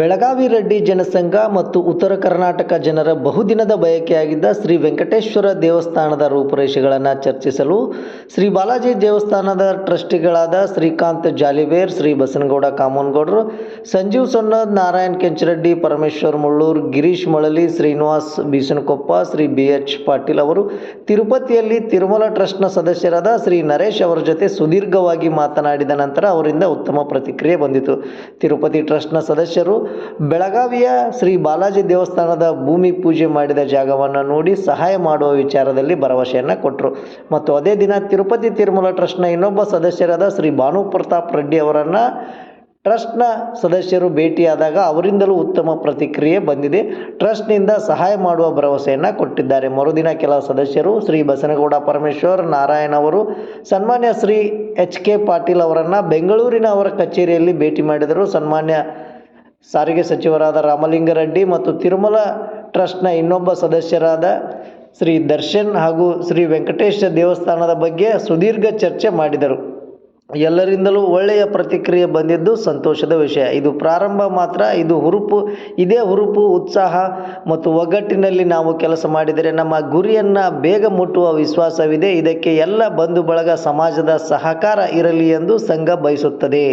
ಬೆಳಗಾವಿ ರೆಡ್ಡಿ ಜನಸಂಘ ಮತ್ತು ಉತ್ತರ ಕರ್ನಾಟಕ ಜನರ ಬಹುದಿನದ ಬಯಕೆಯಾಗಿದ್ದ ಶ್ರೀ ವೆಂಕಟೇಶ್ವರ ದೇವಸ್ಥಾನದ ರೂಪುರೇಷೆಗಳನ್ನು ಚರ್ಚಿಸಲು ಶ್ರೀ ಬಾಲಾಜಿ ದೇವಸ್ಥಾನದ ಟ್ರಸ್ಟಿಗಳಾದ ಶ್ರೀಕಾಂತ್ ಜಾಲಿವೇರ್, ಶ್ರೀ ಬಸನಗೌಡ ಕಾಮೋನ್ಗೌಡರು, ಸಂಜೀವ್ ಸೊನ್ನದ್, ನಾರಾಯಣ್ ಕೆಂಚರೆಡ್ಡಿ, ಪರಮೇಶ್ವರ್ ಮುಳ್ಳೂರ್, ಗಿರೀಶ್ ಮಳಲಿ, ಶ್ರೀನಿವಾಸ್ ಬೀಸನಕೊಪ್ಪ, ಶ್ರೀ ಬಿ ಎಚ್ ಪಾಟೀಲ್ ಅವರು ತಿರುಪತಿಯಲ್ಲಿ ತಿರುಮಲ ಟ್ರಸ್ಟ್ನ ಸದಸ್ಯರಾದ ಶ್ರೀ ನರೇಶ್ ಅವರ ಜೊತೆ ಸುದೀರ್ಘವಾಗಿ ಮಾತನಾಡಿದ ನಂತರ ಅವರಿಂದ ಉತ್ತಮ ಪ್ರತಿಕ್ರಿಯೆ ಬಂದಿತು. ತಿರುಪತಿ ಟ್ರಸ್ಟ್ನ ಸದಸ್ಯರು ಬೆಳಗಾವಿಯ ಶ್ರೀ ಬಾಲಾಜಿ ದೇವಸ್ಥಾನದ ಭೂಮಿ ಪೂಜೆ ಮಾಡಿದ ಜಾಗವನ್ನು ನೋಡಿ ಸಹಾಯ ಮಾಡುವ ವಿಚಾರದಲ್ಲಿ ಭರವಸೆಯನ್ನು ಕೊಟ್ಟರು ಮತ್ತು ಅದೇ ದಿನ ತಿರುಪತಿ ತಿರುಮಲ ಟ್ರಸ್ಟ್ನ ಇನ್ನೊಬ್ಬ ಸದಸ್ಯರಾದ ಶ್ರೀ ಭಾನು ಪ್ರತಾಪ್ ರೆಡ್ಡಿ ಅವರನ್ನು ಟ್ರಸ್ಟ್ನ ಸದಸ್ಯರು ಭೇಟಿಯಾದಾಗ ಅವರಿಂದಲೂ ಉತ್ತಮ ಪ್ರತಿಕ್ರಿಯೆ ಬಂದಿದೆ. ಟ್ರಸ್ಟ್ನಿಂದ ಸಹಾಯ ಮಾಡುವ ಭರವಸೆಯನ್ನು ಕೊಟ್ಟಿದ್ದಾರೆ. ಮರುದಿನ ಕೆಲ ಸದಸ್ಯರು ಶ್ರೀ ಬಸನಗೌಡ ಪರಮೇಶ್ವರ್ ನಾರಾಯಣ್ ಅವರು, ಸನ್ಮಾನ್ಯ ಶ್ರೀ ಎಚ್ ಕೆ ಪಾಟೀಲ್ ಅವರನ್ನು ಬೆಂಗಳೂರಿನ ಅವರ ಕಚೇರಿಯಲ್ಲಿ ಭೇಟಿ ಮಾಡಿದರು. ಸನ್ಮಾನ್ಯ ಸಾರಿಗೆ ಸಚಿವರಾದ ರಾಮಲಿಂಗಾರೆಡ್ಡಿ ಮತ್ತು ತಿರುಮಲ ಟ್ರಸ್ಟ್ನ ಇನ್ನೊಬ್ಬ ಸದಸ್ಯರಾದ ಶ್ರೀ ದರ್ಶನ್ ಹಾಗೂ ಶ್ರೀ ವೆಂಕಟೇಶ ದೇವಸ್ಥಾನದ ಬಗ್ಗೆ ಸುದೀರ್ಘ ಚರ್ಚೆ ಮಾಡಿದರು. ಎಲ್ಲರಿಂದಲೂ ಒಳ್ಳೆಯ ಪ್ರತಿಕ್ರಿಯೆ ಬಂದಿದ್ದು ಸಂತೋಷದ ವಿಷಯ. ಇದು ಪ್ರಾರಂಭ ಮಾತ್ರ, ಇದು ಹುರುಪು, ಇದೇ ಹುರುಪು, ಉತ್ಸಾಹ ಮತ್ತು ಒಗ್ಗಟ್ಟಿನಲ್ಲಿ ನಾವು ಕೆಲಸ ಮಾಡಿದರೆ ನಮ್ಮ ಗುರಿಯನ್ನು ಬೇಗ ಮುಟ್ಟುವ ವಿಶ್ವಾಸವಿದೆ. ಇದಕ್ಕೆ ಎಲ್ಲ ಬಂಧು ಬಳಗ ಸಮಾಜದ ಸಹಕಾರ ಇರಲಿ ಎಂದು ಸಂಘ ಬಯಸುತ್ತದೆ.